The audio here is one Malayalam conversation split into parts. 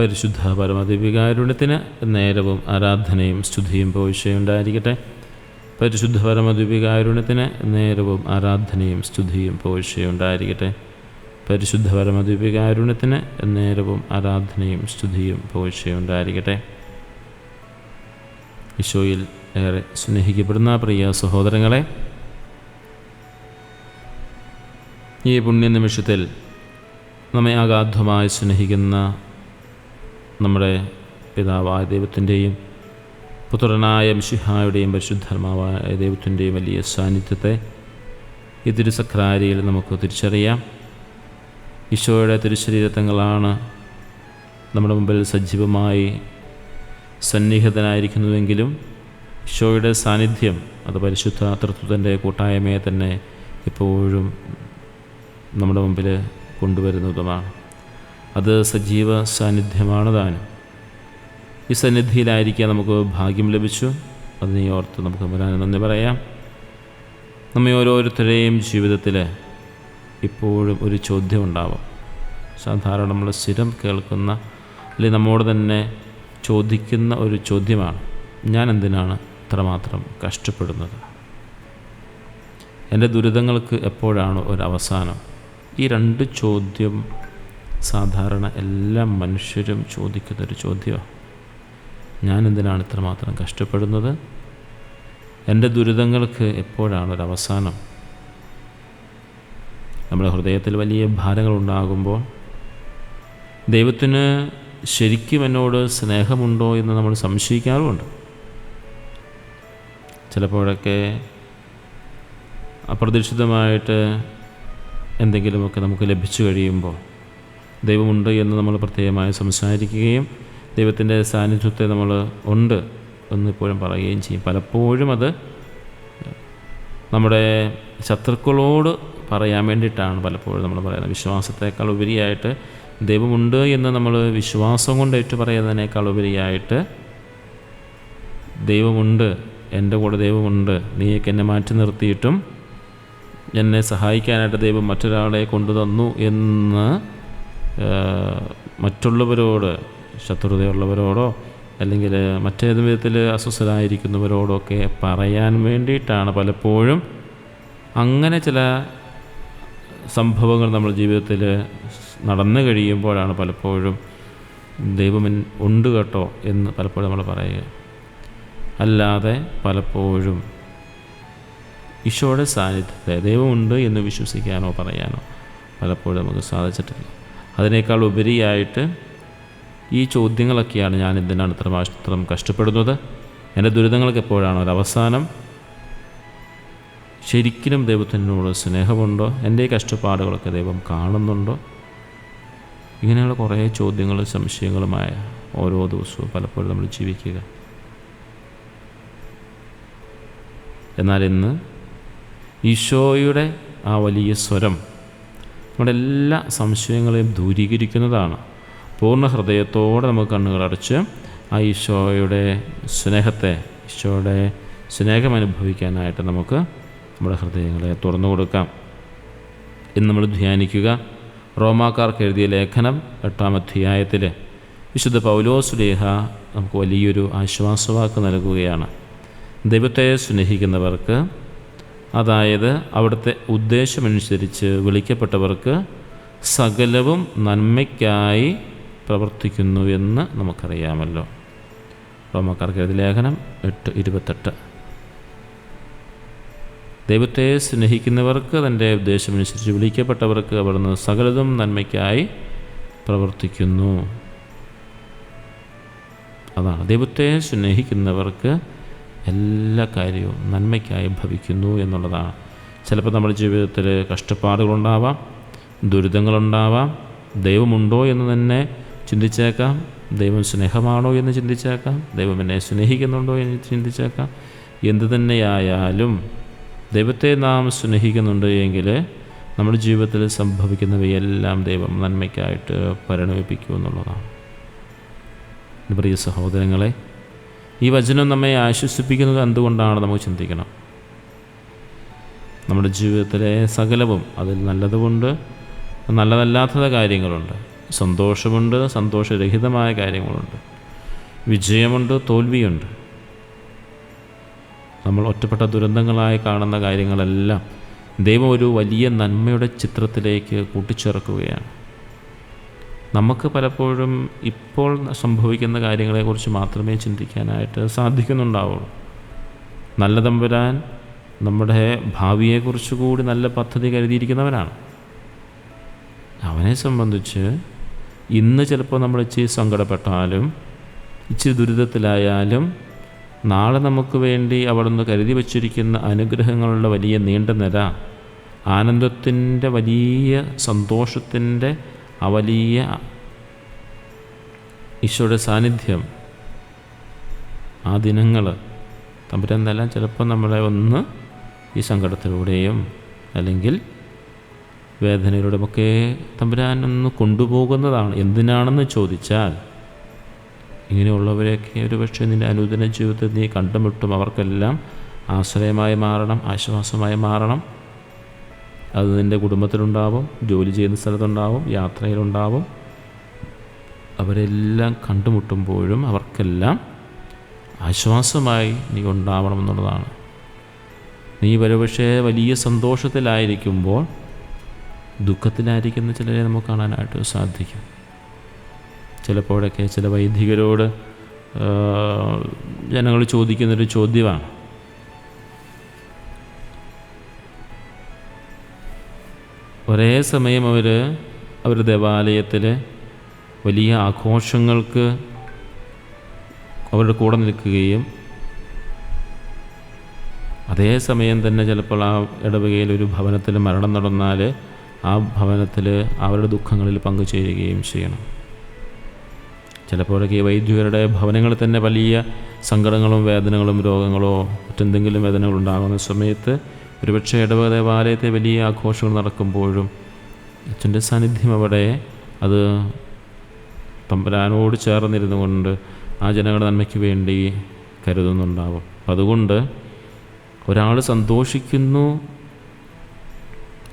പരിശുദ്ധ പരമദിവികാരുണ്യത്തിന് നേരവും ആരാധനയും സ്തുതിയും പോഴ്ചയുണ്ടായിരിക്കട്ടെ. പരിശുദ്ധ പരമദിവികാരുണ്യത്തിന് നേരവും ആരാധനയും സ്തുതിയും പോഴ്ചയുണ്ടായിരിക്കട്ടെ. പരിശുദ്ധ പരമദിവികാരുണ്യത്തിന് നേരവും ആരാധനയും സ്തുതിയും പോഴ്ചയുണ്ടായിരിക്കട്ടെ. ഈശോയിൽ ഏറെ സ്നേഹിക്കപ്പെടുന്ന പ്രിയ സഹോദരങ്ങളെ ഈ പുണ്യനിമിഷത്തിൽ നമ്മെ അഗാധമായി സ്നേഹിക്കുന്ന നമ്മുടെ പിതാവായ ദൈവത്തിന്റെയും പുത്രനായ മിശിഹായുടെയും പരിശുദ്ധർമാവായ ദൈവത്തിന്റെയും വലിയ സാന്നിധ്യത്തെ ഈ തിരുസക്രാരിയിൽ നമുക്ക് തിരിച്ചറിയാം. ഈശോയുടെ തിരുശരീരത്വങ്ങളാണ് നമ്മുടെ മുമ്പിൽ സജീവമായി സന്നിഹിതനായിരിക്കുന്നുവെങ്കിലും ഈശോയുടെ സാന്നിധ്യം അത് പരിശുദ്ധ തൃത്വത്തിന്റെ കൂട്ടായ്മയെ തന്നെ എപ്പോഴും നമ്മുടെ മുമ്പിൽ കൊണ്ടുവരുന്നതുമാണ്. അത് സജീവ സാന്നിധ്യമാണ് താനും ഈ സന്നിധിയിലായിരിക്കാൻ നമുക്ക് ഭാഗ്യം ലഭിച്ചു. അതിനെ ഓർത്ത് നമുക്ക് വരാൻ നന്ദി പറയാം. നമ്മെ ഓരോരുത്തരെയും ജീവിതത്തിൽ ഇപ്പോഴും ഒരു ചോദ്യം ഉണ്ടാവും സാധാരണ നമ്മൾ സ്ഥിരം കേൾക്കുന്ന അല്ലെങ്കിൽ നമ്മോട് തന്നെ ചോദിക്കുന്ന ഒരു ചോദ്യമാണ്. ഞാൻ എന്തിനാണ് ഇത്രമാത്രം കഷ്ടപ്പെടുന്നത്? എന്റെ ദുരിതങ്ങൾക്ക് എപ്പോഴാണ് ഒരു അവസാനം? ഈ രണ്ട് ചോദ്യം സാധാരണ എല്ലാ മനുഷ്യരും ചോദിക്കുന്നൊരു ചോദ്യമാണ് ഞാൻ എന്തിനാണ് ഇത്രമാത്രം കഷ്ടപ്പെടുന്നത്? എന്റെ ദുരിതങ്ങൾക്ക് എപ്പോഴാണ് ഒരു അവസാനം നമ്മുടെ ഹൃദയത്തിൽ വലിയ ഭാരങ്ങളുണ്ടാകുമ്പോൾ ദൈവത്തിന് ശരിക്കും എന്നോട് സ്നേഹമുണ്ടോ എന്ന് നമ്മൾ സംശയിക്കാറുമുണ്ട്. ചിലപ്പോഴൊക്കെ അപ്രതീക്ഷിതമായിട്ട് എന്തെങ്കിലുമൊക്കെ നമുക്ക് ലഭിച്ചു കഴിയുമ്പോൾ ദൈവമുണ്ട് എന്ന് നമ്മൾ പ്രത്യേകമായി സംസാരിക്കുകയും ദൈവത്തിന്റെ സാന്നിധ്യത്തെ നമ്മൾ ഉണ്ട് എന്ന് ഇപ്പോഴും പറയുകയും ചെയ്യും. പലപ്പോഴും അത് നമ്മുടെ ശത്രുക്കളോട് പറയാൻ വേണ്ടിയിട്ടാണ് പലപ്പോഴും നമ്മൾ പറയുന്നത്. വിശ്വാസത്തേക്കാൾ ഉപരിയായിട്ട് ദൈവമുണ്ട് എന്ന് നമ്മൾ വിശ്വാസം കൊണ്ട് ഏറ്റു പറയുന്നതിനേക്കാൾ ഉപരിയായിട്ട് ദൈവമുണ്ട് എന്റെ കൂടെ ദൈവമുണ്ട് നീയൊക്കെ എന്നെ മാറ്റി നിർത്തിയിട്ടും എന്നെ സഹായിക്കാനായിട്ട് ദൈവം മറ്റൊരാളെ കൊണ്ടുതന്നു എന്ന് മറ്റുള്ളവരോട് ശത്രുതയുള്ളവരോടോ അല്ലെങ്കിൽ മറ്റേത് വിധത്തിൽ അസ്വസ്ഥരായിരിക്കുന്നവരോടോ ഒക്കെ പറയാൻ വേണ്ടിയിട്ടാണ് പലപ്പോഴും അങ്ങനെ ചില സംഭവങ്ങൾ നമ്മുടെ ജീവിതത്തിൽ നടന്നു കഴിയുമ്പോഴാണ് പലപ്പോഴും ദൈവം ഉണ്ട് കേട്ടോ എന്ന് പലപ്പോഴും നമ്മൾ പറയുക. അല്ലാതെ പലപ്പോഴും ഈശോയുടെ സാന്നിധ്യത്തെ ദൈവമുണ്ട് എന്ന് വിശ്വസിക്കാനോ പറയാനോ പലപ്പോഴും നമുക്ക് സാധിച്ചിട്ടില്ല. അതിനേക്കാൾ ഉപരിയായിട്ട് ഈ ചോദ്യങ്ങളൊക്കെയാണ് ഞാൻ എന്തിനാണ് ഇത്ര മാത്രം കഷ്ടപ്പെടുന്നത്? എന്റെ ദുരിതങ്ങൾക്ക് എപ്പോഴാണ് ഒരവസാനം? ശരിക്കും ദൈവത്തിനോട് സ്നേഹമുണ്ടോ? എന്റെ കഷ്ടപ്പാടുകളൊക്കെ ദൈവം കാണുന്നുണ്ടോ? ഇങ്ങനെയുള്ള കുറേ ചോദ്യങ്ങളും സംശയങ്ങളുമായ ഓരോ ദിവസവും പലപ്പോഴും നമ്മൾ ജീവിക്കുക. എന്നാൽ ഇന്ന് ഈശോയുടെ ആ വലിയ സ്വരം നമ്മുടെ എല്ലാ സംശയങ്ങളെയും ദൂരീകരിക്കുന്നതാണ്. പൂർണ ഹൃദയത്തോടെ നമുക്ക് കണ്ണുകളടച്ച് ആ ഈശോയുടെ സ്നേഹത്തെ ഈശോയുടെ സ്നേഹം അനുഭവിക്കാനായിട്ട് നമുക്ക് നമ്മുടെ ഹൃദയങ്ങളെ തുറന്നു കൊടുക്കാം. ഇന്ന് നമ്മൾ ധ്യാനിക്കുക. റോമാക്കാർക്ക് എഴുതിയ ലേഖനം എട്ടാം അധ്യായത്തിൽ വിശുദ്ധ പൗലോസ് ലേഹ നമുക്ക് വലിയൊരു ആശ്വാസവാക്ക് നൽകുകയാണ്. ദൈവത്തെ സ്നേഹിക്കുന്നവർക്ക് അതായത് അവിടുത്തെ ഉദ്ദേശമനുസരിച്ച് വിളിക്കപ്പെട്ടവർക്ക് സകലവും നന്മയ്ക്കായി പ്രവർത്തിക്കുന്നു എന്ന് നമുക്കറിയാമല്ലോ. റോമക്കാർക്ക് ലേഖനം എട്ട് ഇരുപത്തെട്ട്. ദൈവത്തെ സ്നേഹിക്കുന്നവർക്ക് തന്റെ ഉദ്ദേശമനുസരിച്ച് വിളിക്കപ്പെട്ടവർക്ക് അവിടുന്ന് സകലതും നന്മയ്ക്കായി പ്രവർത്തിക്കുന്നു. അതാണ് ദൈവത്തെ സ്നേഹിക്കുന്നവർക്ക് എല്ലാ കാര്യവും നന്മയ്ക്കായി ഭവിക്കുന്നു എന്നുള്ളതാണ്. ചിലപ്പോൾ നമ്മുടെ ജീവിതത്തിൽ കഷ്ടപ്പാടുകളുണ്ടാവാം ദുരിതങ്ങളുണ്ടാവാം ദൈവമുണ്ടോ എന്ന് തന്നെ ചിന്തിച്ചേക്കാം ദൈവം സ്നേഹമാണോ എന്ന് ചിന്തിച്ചേക്കാം ദൈവം എന്നെ സ്നേഹിക്കുന്നുണ്ടോ എന്ന് ചിന്തിച്ചേക്കാം. എന്തു തന്നെയായാലും ദൈവത്തെ നാം സ്നേഹിക്കുന്നുണ്ട് എങ്കിൽ നമ്മുടെ ജീവിതത്തിൽ സംഭവിക്കുന്നവയെല്ലാം ദൈവം നന്മയ്ക്കായിട്ട് പരിണമിപ്പിക്കുമെന്നുള്ളതാണ് പ്രിയ സഹോദരങ്ങളെ ഈ വചനം നമ്മെ ആശ്വസിപ്പിക്കുന്നത് എന്തുകൊണ്ടാണ് നമുക്ക് ചിന്തിക്കണം? നമ്മുടെ ജീവിതത്തിലെ സകലവും അതിൽ നല്ലതുകൊണ്ട് നല്ലതല്ലാത്തത് കാര്യങ്ങളുണ്ട്. സന്തോഷമുണ്ട് സന്തോഷരഹിതമായ കാര്യങ്ങളുണ്ട്. വിജയമുണ്ട് തോൽവിയുണ്ട്. നമ്മൾ ഒറ്റപ്പെട്ട ദുരന്തങ്ങളായി കാണുന്ന കാര്യങ്ങളെല്ലാം ദൈവം ഒരു വലിയ നന്മയുടെ ചിത്രത്തിലേക്ക് കൂട്ടിച്ചേർക്കുകയാണ്. നമുക്ക് പലപ്പോഴും ഇപ്പോൾ സംഭവിക്കുന്ന കാര്യങ്ങളെക്കുറിച്ച് മാത്രമേ ചിന്തിക്കാനായിട്ട് സാധിക്കുന്നുണ്ടാവുള്ളൂ. നല്ല തമ്പുരാൻ നമ്മുടെ ഭാവിയെക്കുറിച്ച് കൂടി നല്ല പദ്ധതി കരുതിയിരിക്കുന്നവനാണ് അവനെ സംബന്ധിച്ച് ഇന്ന് ചിലപ്പോൾ നമ്മൾ ഇച്ചിരി സങ്കടപ്പെട്ടാലും ഇച്ചിരി ദുരിതത്തിലായാലും നാളെ നമുക്ക് വേണ്ടി അവിടുന്ന് കരുതി വച്ചിരിക്കുന്ന അനുഗ്രഹങ്ങളുടെ വലിയ നീണ്ട നിര ആനന്ദത്തിന്റെ വലിയ സന്തോഷത്തിന്റെ ആ വലിയ ഈശോയുടെ സാന്നിധ്യം ആ ദിനങ്ങൾ തമ്പുരാനെല്ലാം ചിലപ്പോൾ നമ്മളെ ഒന്ന് ഈ സങ്കടത്തിലൂടെയും അല്ലെങ്കിൽ വേദനയിലൂടെയൊക്കെ തമ്പുരാൻ ഒന്ന് കൊണ്ടുപോകുന്നതാണ്. എന്തിനാണെന്ന് ചോദിച്ചാൽ ഇങ്ങനെയുള്ളവരെയൊക്കെ ഒരു പക്ഷേ നിന്റെ അനുദിന ജീവിതത്തിൽ നീ കണ്ടുമുട്ടും. അവർക്കെല്ലാം ആശ്രയമായി മാറണം ആശ്വാസമായി മാറണം. അത് നിന്റെ കുടുംബത്തിലുണ്ടാവും ജോലി ചെയ്യുന്ന സ്ഥലത്തുണ്ടാവും യാത്രയിലുണ്ടാവും. അവരെല്ലാം കണ്ടുമുട്ടുമ്പോഴും അവർക്കെല്ലാം ആശ്വാസമായി നീ ഉണ്ടാവണമെന്നുള്ളതാണ്. നീ ഒരുപക്ഷെ വലിയ സന്തോഷത്തിലായിരിക്കുമ്പോൾ ദുഃഖത്തിലായിരിക്കുന്ന ചിലരെ നമുക്ക് കാണാനായിട്ട് സാധിക്കും. ചിലപ്പോഴൊക്കെ ചില വൈദികരോട് ജനങ്ങൾ ചോദിക്കുന്നൊരു ചോദ്യമാണ്. ഒരേ സമയം അവർ അവർ ദേവാലയത്തിൽ വലിയ ആഘോഷങ്ങൾക്ക് അവരുടെ കൂടെ നിൽക്കുകയും അതേ സമയം തന്നെ ചിലപ്പോൾ ആ ഇടവകയിൽ ഒരു ഭവനത്തിൽ മരണം നടന്നാൽ ആ ഭവനത്തിൽ അവരുടെ ദുഃഖങ്ങളിൽ പങ്കുചേരുകയും ചെയ്യണം. ചിലപ്പോഴൊക്കെ ഈ വൈദ്യരുടെ ഭവനങ്ങളിൽ തന്നെ വലിയ സങ്കടങ്ങളും വേദനകളും രോഗങ്ങളോ മറ്റെന്തെങ്കിലും വേദനകളുണ്ടാകുന്ന സമയത്ത് ഒരുപക്ഷെ ഇടവക ദേവാലയത്തെ വലിയ ആഘോഷങ്ങൾ നടക്കുമ്പോഴും അച്ഛന്റെ സാന്നിധ്യം അവിടെ അത് തമ്പരാനോട് ചേർന്നിരുന്നു കൊണ്ട് ആ ജനങ്ങളുടെ നന്മയ്ക്ക് വേണ്ടി കരുതുന്നുണ്ടാവും. അപ്പം അതുകൊണ്ട് ഒരാൾ സന്തോഷിക്കുന്നു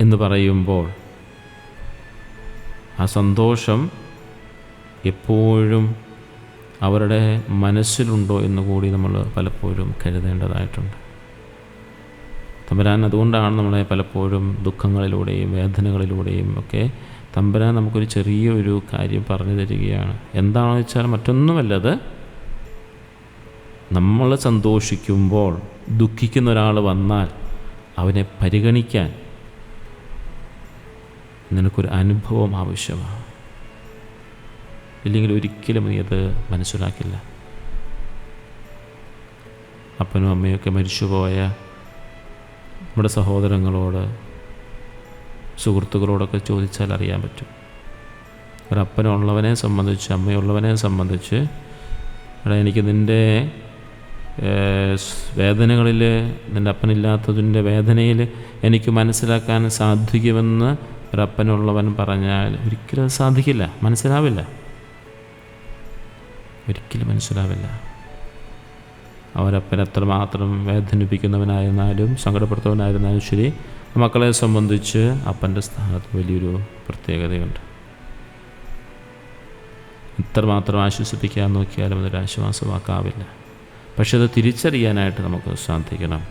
എന്ന് പറയുമ്പോൾ ആ സന്തോഷം എപ്പോഴും അവരുടെ മനസ്സിലുണ്ടോ എന്ന് കൂടി നമ്മൾ പലപ്പോഴും കരുതേണ്ടതായിട്ടുണ്ട്. തമ്പരാൻ അതുകൊണ്ടാണ് നമ്മളെ പലപ്പോഴും ദുഃഖങ്ങളിലൂടെയും വേദനകളിലൂടെയും ഒക്കെ തമ്പരാൻ നമുക്കൊരു ചെറിയൊരു കാര്യം പറഞ്ഞു തരികയാണ്. എന്താണെന്ന് വെച്ചാൽ മറ്റൊന്നുമല്ലത് നമ്മൾ സന്തോഷിക്കുമ്പോൾ ദുഃഖിക്കുന്ന ഒരാൾ വന്നാൽ അവനെ പരിഗണിക്കാൻ നിനക്കൊരു അനുഭവം ആവശ്യമാണ്. ഇല്ലെങ്കിൽ ഒരിക്കലും നീ അത് മനസ്സിലാക്കില്ല. അപ്പനും അമ്മയൊക്കെ മരിച്ചുപോയ നമ്മുടെ സഹോദരങ്ങളോട് സുഹൃത്തുക്കളോടൊക്കെ ചോദിച്ചാൽ അറിയാൻ പറ്റും. ഒരപ്പനുള്ളവനെ സംബന്ധിച്ച് അമ്മയുള്ളവനെ സംബന്ധിച്ച് എടാ എനിക്ക് നിന്റെ വേദനകളിൽ നിന്റെ അപ്പനില്ലാത്തതിന്റെ വേദനയിൽ എനിക്ക് മനസ്സിലാക്കാൻ സാധിക്കുമെന്ന് ഒരപ്പനുള്ളവൻ പറഞ്ഞാൽ ഒരിക്കലും സാധിക്കില്ല. മനസ്സിലാവില്ല. ഒരിക്കലും മനസ്സിലാവില്ല. അവരപ്പൻ എത്രമാത്രം വേദനിപ്പിക്കുന്നവനായിരുന്നാലും സങ്കടപ്പെടുത്തുന്നവനായിരുന്നാലും ശരി മക്കളെ സംബന്ധിച്ച് അപ്പന്റെ സ്ഥാനത്ത് വലിയൊരു പ്രത്യേകതയുണ്ട്. എത്രമാത്രം ആശ്വസിപ്പിക്കാൻ നോക്കിയാലും അതൊരു ആശ്വാസമാക്കാവില്ല. പക്ഷെ അത് തിരിച്ചറിയാനായിട്ട് നമുക്ക് സാധിക്കണം.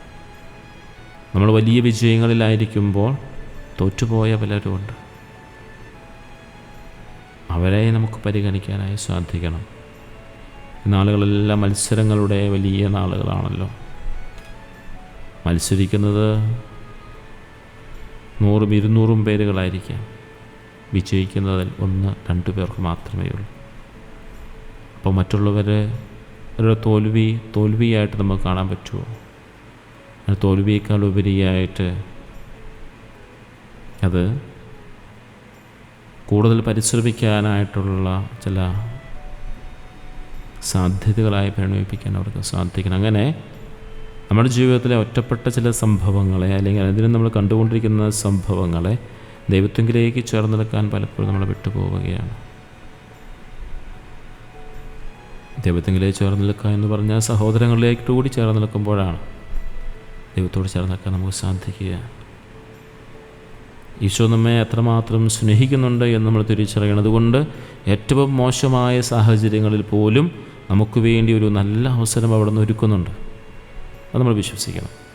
നമ്മൾ വലിയ വിജയങ്ങളിലായിരിക്കുമ്പോൾ തോറ്റുപോയ പലരുമുണ്ട്. അവരെ നമുക്ക് പരിഗണിക്കാനായി സാധിക്കണം. നാളുകളെല്ലാം മത്സരങ്ങളുടെ വലിയ നാളുകളാണല്ലോ. മത്സരിക്കുന്നത് നൂറും ഇരുന്നൂറും പേരുകളായിരിക്കാം. വിജയിക്കുന്നതിൽ ഒന്ന് രണ്ട് പേർക്ക് മാത്രമേ ഉള്ളൂ. അപ്പോൾ മറ്റുള്ളവരെ ഒരു തോൽവി തോൽവിയായിട്ട് നമുക്ക് കാണാൻ പറ്റുമോ? തോൽവിയേക്കാൾ ഉപരിയായിട്ട് അത് കൂടുതൽ പരിശ്രമിക്കാനായിട്ടുള്ള ചില സാധ്യതകളായി പരിണമിപ്പിക്കാൻ അവർക്ക് സാധിക്കണം. അങ്ങനെ നമ്മുടെ ജീവിതത്തിലെ ഒറ്റപ്പെട്ട ചില സംഭവങ്ങളെ അല്ലെങ്കിൽ അതിന് നമ്മൾ കണ്ടുകൊണ്ടിരിക്കുന്ന സംഭവങ്ങളെ ദൈവത്വങ്കിലേക്ക് ചേർന്ന് നിൽക്കാൻ പലപ്പോഴും നമ്മൾ വിട്ടുപോവുകയാണ്. ദൈവത്വങ്കിലേക്ക് ചേർന്ന് നിൽക്കുക എന്ന് പറഞ്ഞാൽ സഹോദരങ്ങളിലേക്ക് കൂടി ചേർന്ന് നിൽക്കുമ്പോഴാണ് ദൈവത്തോട് ചേർന്ന് നിൽക്കാൻ നമുക്ക് സാധിക്കുക. ഈശോ നമ്മെ എത്രമാത്രം സ്നേഹിക്കുന്നുണ്ട് എന്ന് നമ്മൾ തിരിച്ചറിയണം അതുകൊണ്ട് ഏറ്റവും മോശമായ സാഹചര്യങ്ങളിൽ പോലും നമുക്ക് വേണ്ടി ഒരു നല്ല അവസരം അവിടെ നിന്ന് ഒരുക്കുന്നുണ്ട്. അത് നമ്മൾ വിശ്വസിക്കണം.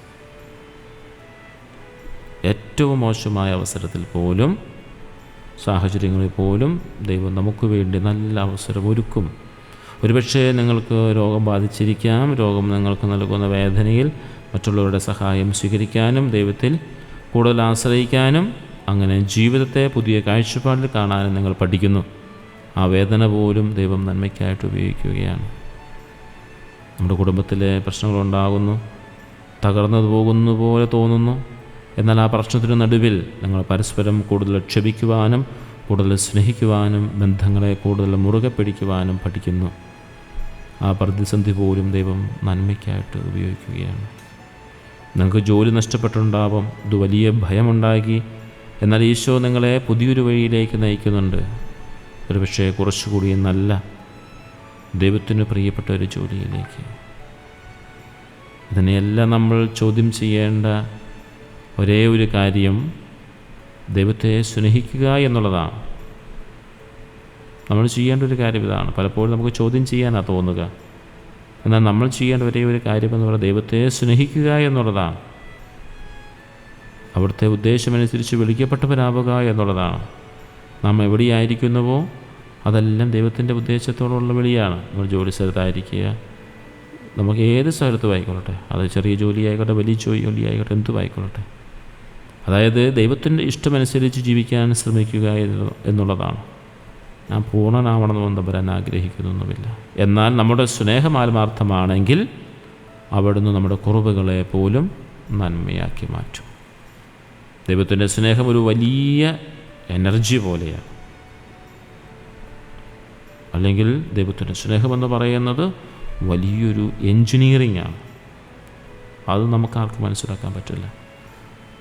ഏറ്റവും മോശമായ അവസരത്തിൽ പോലും സാഹചര്യങ്ങളിൽ പോലും ദൈവം നമുക്ക് വേണ്ടി നല്ല അവസരം ഒരുക്കും. ഒരുപക്ഷേ നിങ്ങൾക്ക് രോഗം ബാധിച്ചിരിക്കാം രോഗം നിങ്ങൾക്ക് നൽകുന്ന വേദനയിൽ മറ്റുള്ളവരുടെ സഹായം സ്വീകരിക്കാനും ദൈവത്തിൽ കൂടുതൽ ആശ്രയിക്കാനും അങ്ങനെ ജീവിതത്തെ പുതിയ കാഴ്ചപ്പാടിൽ കാണാനും നിങ്ങൾ പഠിക്കുന്നു. ആ വേദന പോലും ദൈവം നന്മയ്ക്കായിട്ട് ഉപയോഗിക്കുകയാണ്. നമ്മുടെ കുടുംബത്തിലെ പ്രശ്നങ്ങളുണ്ടാകുന്നു തകർന്നു പോകുന്ന പോലെ തോന്നുന്നു. എന്നാൽ ആ പ്രശ്നത്തിന് നടുവിൽ നിങ്ങൾ പരസ്പരം കൂടുതൽ ക്ഷമിക്കുവാനും കൂടുതൽ സ്നേഹിക്കുവാനും ബന്ധങ്ങളെ കൂടുതൽ മുറുകെ പിടിക്കുവാനും പഠിക്കുന്നു. ആ പ്രതിസന്ധി പോലും ദൈവം നന്മയ്ക്കായിട്ട് ഉപയോഗിക്കുകയാണ്. നിങ്ങൾക്ക് ജോലി നഷ്ടപ്പെട്ടുണ്ടാവും ഇത് വലിയ ഭയമുണ്ടാക്കി. എന്നാൽ ഈശോ നിങ്ങളെ പുതിയൊരു വഴിയിലേക്ക് നയിക്കുന്നുണ്ട്. ഒരുപക്ഷെ കുറച്ചുകൂടി നല്ല ദൈവത്തിന് പ്രിയപ്പെട്ട ഒരു ജോലിയിലേക്ക്. ഇതിനെയെല്ലാം നമ്മൾ ചോദ്യം ചെയ്യേണ്ട ഒരേ ഒരു കാര്യം ദൈവത്തെ സ്നേഹിക്കുക എന്നുള്ളതാണ്. നമ്മൾ ചെയ്യേണ്ട ഒരു കാര്യം ഇതാണ്. പലപ്പോഴും നമുക്ക് ചോദ്യം ചെയ്യാനാണ് തോന്നുക. എന്നാൽ നമ്മൾ ചെയ്യേണ്ട ഒരേ ഒരു കാര്യം എന്ന് പറയുന്നത് ദൈവത്തെ സ്നേഹിക്കുക എന്നുള്ളതാണ്. അവിടുത്തെ ഉദ്ദേശമനുസരിച്ച് വിളിക്കപ്പെട്ടവരാവുക എന്നുള്ളതാണ്. നാം എവിടെയായിരിക്കുന്നുവോ അതെല്ലാം ദൈവത്തിന്റെ ഉദ്ദേശത്തോടുള്ള വിളിയാണ്. നമ്മൾ ജോലി സ്ഥലത്തായിരിക്കുക. നമുക്ക് ഏത് സ്ഥലത്തും ആയിക്കൊള്ളട്ടെ അത് ചെറിയ ജോലി ആയിക്കോട്ടെ വലിയ ജോലി ആയിക്കോട്ടെ എന്തും ആയിക്കൊള്ളട്ടെ അതായത് ദൈവത്തിന്റെ ഇഷ്ടമനുസരിച്ച് ജീവിക്കാൻ ശ്രമിക്കുക എന്നുള്ളതാണ്. ഞാൻ പൂർണനാവണമെന്ന് തമ്പരാൻ ആഗ്രഹിക്കുന്നൊന്നുമില്ല. എന്നാൽ നമ്മുടെ സ്നേഹം ആത്മാർത്ഥമാണെങ്കിൽ അവിടുന്ന് നമ്മുടെ കുറവുകളെ പോലും നന്മയാക്കി മാറ്റും. ദൈവത്തിന്റെ സ്നേഹം ഒരു വലിയ എനർജി പോലെയാണ്. അല്ലെങ്കിൽ ദൈവത്തിന്റെ സ്നേഹമെന്ന് പറയുന്നത് വലിയൊരു എൻജിനീയറിംഗ് ആണ് അത് നമുക്കാർക്കും മനസ്സിലാക്കാൻ പറ്റില്ല.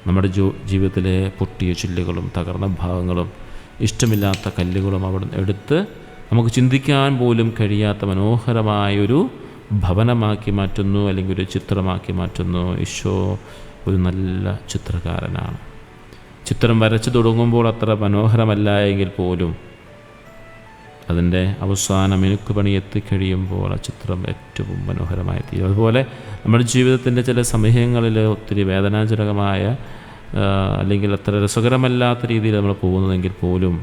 നമ്മുടെ ജോ ജീവിതത്തിലെ പൊട്ടിയ ചില്ലുകളും തകർന്ന ഭാഗങ്ങളും ഇഷ്ടമില്ലാത്ത കല്ലുകളും അവിടെ എടുത്ത് നമുക്ക് ചിന്തിക്കാൻ പോലും കഴിയാത്ത മനോഹരമായൊരു ഭവനമാക്കി മാറ്റുന്നു അല്ലെങ്കിൽ ഒരു ചിത്രമാക്കി മാറ്റുന്നു. ഈശോ ഒരു നല്ല ചിത്രകാരനാണ്. ചിത്രം വരച്ചു തുടങ്ങുമ്പോൾ അത്ര മനോഹരമല്ല എങ്കിൽ പോലും അതിന്റെ അവസാന മിനുക്ക് പണി എത്തിക്കഴിയുമ്പോൾ ആ ചിത്രം ഏറ്റവും മനോഹരമായി തീരും അതുപോലെ നമ്മുടെ ജീവിതത്തിന്റെ ചില സമയങ്ങളിൽ ഒത്തിരി വേദനാജനകമായ അല്ലെങ്കിൽ അത്ര രസകരമല്ലാത്ത രീതിയിൽ നമ്മൾ പോകുന്നതെങ്കിൽ പോലും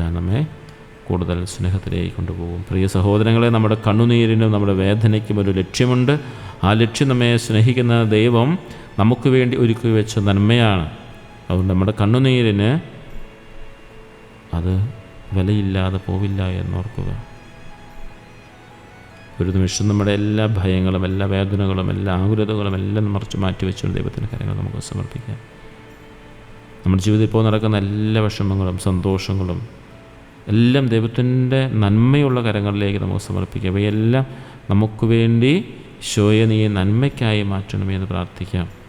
നമ്മെ കൂടുതൽ സ്നേഹത്തിലേക്ക് കൊണ്ടുപോകും. പ്രിയ സഹോദരങ്ങളെ നമ്മുടെ കണ്ണുനീരിനും നമ്മുടെ വേദനയ്ക്കും ഒരു ലക്ഷ്യമുണ്ട്. ആ ലക്ഷ്യം നമ്മെ സ്നേഹിക്കുന്ന ദൈവം നമുക്ക് വേണ്ടി ഒരുക്കി വെച്ച നന്മയാണ്. അതുകൊണ്ട് നമ്മുടെ കണ്ണുനീരിന് അത് വിലയില്ലാതെ പോവില്ല എന്നോർക്കുക. ഒരു നിമിഷം നമ്മുടെ എല്ലാ ഭയങ്ങളും എല്ലാ വേദനകളും എല്ലാ ആകുലതകളും എല്ലാം മറിച്ച് മാറ്റി വെച്ചുകൊണ്ട് ദൈവത്തിന്റെ കാര്യങ്ങൾ നമുക്ക് സമർപ്പിക്കാം. നമ്മുടെ ജീവിതത്തിൽ ഇപ്പോൾ നടക്കുന്ന എല്ലാ വിഷമങ്ങളും സന്തോഷങ്ങളും എല്ലാം ദൈവത്തിന്റെ നന്മയുള്ള കരങ്ങളിലേക്ക് നമുക്ക് സമർപ്പിക്കാം. ഇവയെല്ലാം നമുക്ക് വേണ്ടി ശോയെ നീ നന്മയ്ക്കായി മാറ്റണമേ എന്ന് പ്രാർത്ഥിക്കാം.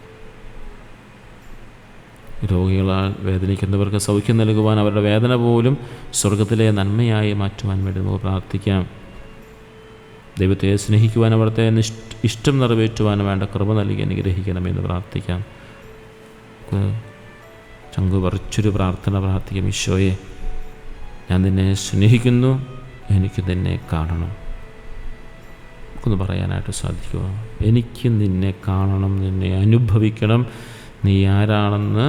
രോഗികളാൽ വേദനിക്കുന്നവർക്ക് സൗഖ്യം നൽകുവാൻ അവരുടെ വേദന പോലും സ്വർഗത്തിലെ നന്മയായി മാറ്റുവാൻ വേണ്ടി നമുക്ക് പ്രാർത്ഥിക്കാം. ദൈവത്തെ സ്നേഹിക്കുവാൻ അവിടുത്തെ ഇഷ്ടം നിറവേറ്റുവാൻ വേണ്ട കൃപ നൽകി അനുഗ്രഹിക്കണമെന്ന് പ്രാർത്ഥിക്കാം. ചങ്കു പറിച്ചൊരു പ്രാർത്ഥന പ്രാർത്ഥിക്കാം. ഈശോയെ ഞാൻ നിന്നെ സ്നേഹിക്കുന്നു എനിക്ക് നിന്നെ കാണണം. നമുക്കൊന്ന് പറയാനായിട്ട് സാധിക്കുമോ? എനിക്ക് നിന്നെ കാണണം നിന്നെ അനുഭവിക്കണം. നീ ആരാണെന്ന്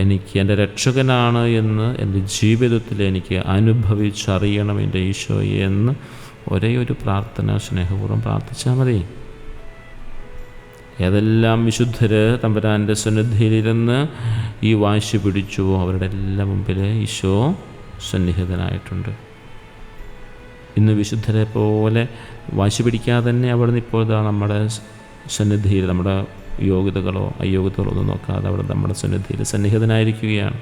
എനിക്ക് എന്റെ രക്ഷകനാണ് എന്ന് എന്റെ ജീവിതത്തിൽ എനിക്ക് അനുഭവിച്ചറിയണം എന്റെ ഈശോയെ എന്ന് ഒരേ ഒരു പ്രാർത്ഥന സ്നേഹപൂർവം പ്രാർത്ഥിച്ചാൽ മതി. ഏതെല്ലാം വിശുദ്ധർ തമ്പുരാന്റെ സന്നിധിയിലിരുന്ന് ഈ വാശി പിടിച്ചുവോ അവരുടെ എല്ലാം മുമ്പിൽ ഈശോ സന്നിഹിതനായിട്ടുണ്ട്. ഇന്ന് വിശുദ്ധരെ പോലെ വാശി പിടിക്കാതെ തന്നെ അവിടുന്ന് ഇപ്പോൾ നമ്മുടെ സന്നിധിയിൽ നമ്മുടെ യോഗ്യതകളോ അയോഗ്യതകളോ ഒന്നും നോക്കാതെ അവിടെ നമ്മുടെ സന്നിധിയിൽ സന്നിഹിതനായിരിക്കുകയാണ്.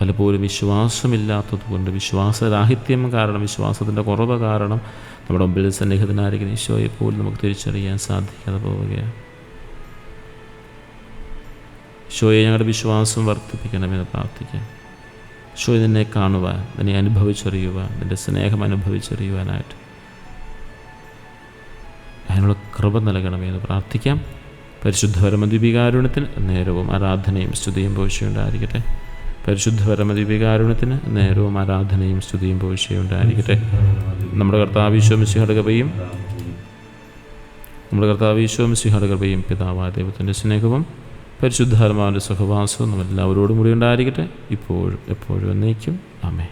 പലപ്പോഴും വിശ്വാസമില്ലാത്തത് കൊണ്ട് വിശ്വാസരാഹിത്യം കാരണം വിശ്വാസത്തിന്റെ കുറവ് കാരണം നമ്മുടെ മുമ്പിൽ സന്നിഹിതനായിരിക്കുന്ന ഈശോയെ പോലും നമുക്ക് തിരിച്ചറിയാൻ സാധിക്കാതെ പോവുകയാണ്. ഈശോയെ ഞങ്ങളുടെ വിശ്വാസം വർദ്ധിപ്പിക്കണമെന്ന് പ്രാർത്ഥിക്കാം. ഈശോയെ നിന്നെ കാണുവാൻ നിന്നെ അനുഭവിച്ചറിയുവാൻ നിന്റെ സ്നേഹം അനുഭവിച്ചറിയുവാനായിട്ട് അതിനുള്ള കൃപ നൽകണമെന്ന് പ്രാർത്ഥിക്കാം. പരിശുദ്ധ പരമദ്വീപികാരുണ്യത്തിന് നേരവും ആരാധനയും സ്തുതിയും ഭവിഷ്യമുണ്ടായിരിക്കട്ടെ പരിശുദ്ധ പരമദ്വീപികാരുണ്യത്തിന് നേരവും ആരാധനയും സ്തുതിയും ഭവിഷ്യമുണ്ടായിരിക്കട്ടെ നമ്മുടെ കർത്താവ് ഈശോമിശിഹയുടെ കൃപയും നമ്മുടെ കർത്താവ് ഈശോമിശിഹയുടെ കൃപയും പിതാവായ ദൈവത്തിന്റെ സ്നേഹവും പരിശുദ്ധാത്മാവിന്റെ സഹവാസവും നമ്മളെല്ലാവരോടും കൂടി ഉണ്ടായിരിക്കട്ടെ. ഇപ്പോഴും എപ്പോഴും എന്നേക്കും. അമേ